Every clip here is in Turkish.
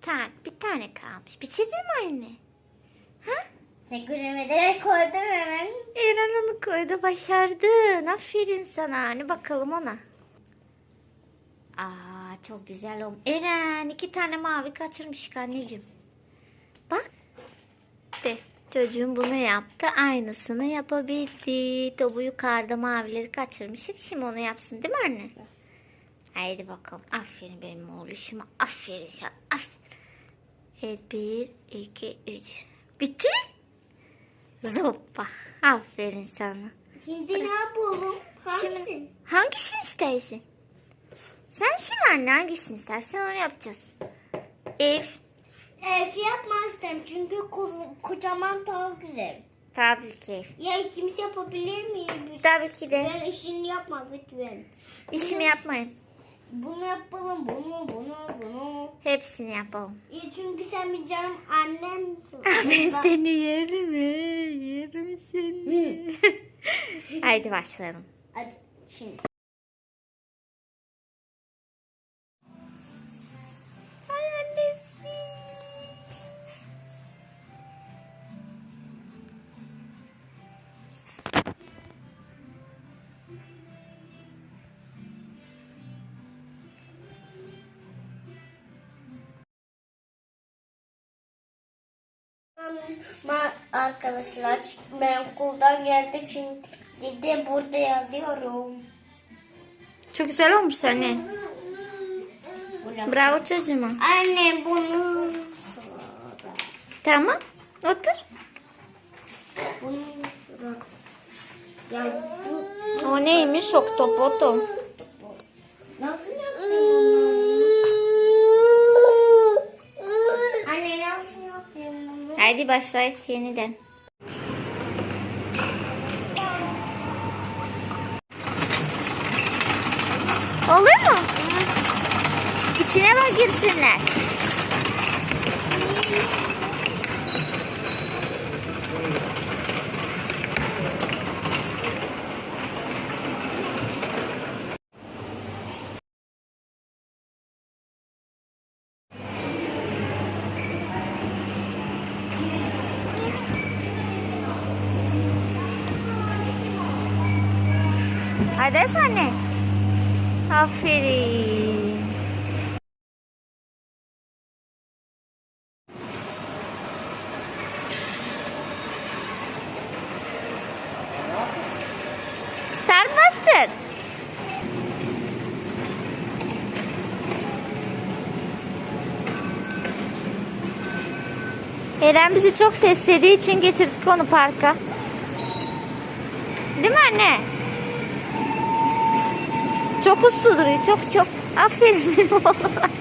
tane, bir tane kalmış. Bitirdin mi anne? Ha? Ne göremeden koydum hemen. Eren onu koydu başardın. Aferin sana. Hani bakalım ona. Aa çok güzel olmuş. Eren iki tane mavi kaçırmış anneciğim. Bak. De çocuğum bunu yaptı. Aynısını yapabildi. Topu yukarıda mavileri kaçırmışık. Şimdi onu yapsın değil mi anne? Haydi bakalım. Aferin benim oğluşuma. Aferin sana. Aferin. Evet bir, iki, üç. Bitti. Zoppa. Aferin sana. Şimdi ne yapalım? Hangisi? Şimdi hangisini istersin? Sen söyle anne hangisini istersen onu yapacağız. Ev. Ev yapmazdım çünkü ko- kocaman tavuk güzel. Tabii ki. Ya ikimiz yapabilir miyiz? Tabii ki de. Ben işini yapma lütfen. İşimi yapmayın. Bunu yapalım, bunu, bunu, bunu. Hepsini yapalım. Ya çünkü sen bir canım annemsin. Ben seni yerim. Yerim seni. Haydi başlayalım. Hadi şimdi. Ma arkadaşlar ben okuldan geldim şimdi de burada yazıyorum. Çok güzel olmuş anne. Bravo çocuğuma. Anne bunu Tamam. Otur. bunu ya bu O neymiş? Oktopoto. nasıl yapayım Anne nasıl yapayım bunu? Haydi başlayız yeniden. Oluyor mu? İçine bak girsinler. Hadi anne. Aferin. Start bastır. Eren bizi çok seslediği için getirdik onu parka. Değil mi anne? Çok uslu duruyor. Çok çok. Aferin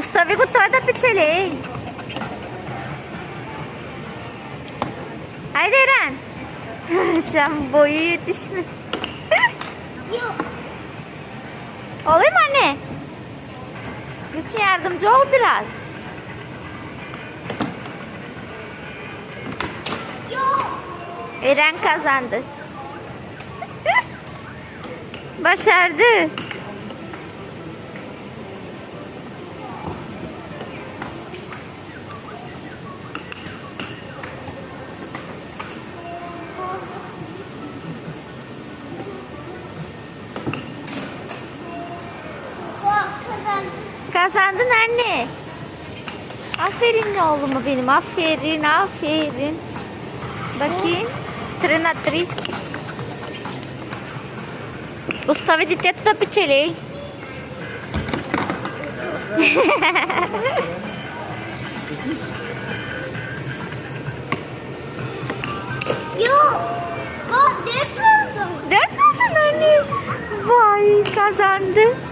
gotowa pizzeli. Haydi Eren. Sen boyu yetişme. Yok. Olayım anne? Gülçin yardımcı ol biraz. Eren kazandı. Başardı. Kazandın anne. Aferin oğlumu benim. Aferin, aferin. Bakayım. Tırına tri. Gustavo dite tuta piçeli. Yok. Dört oldum. Dört oldun anne. Vay kazandı.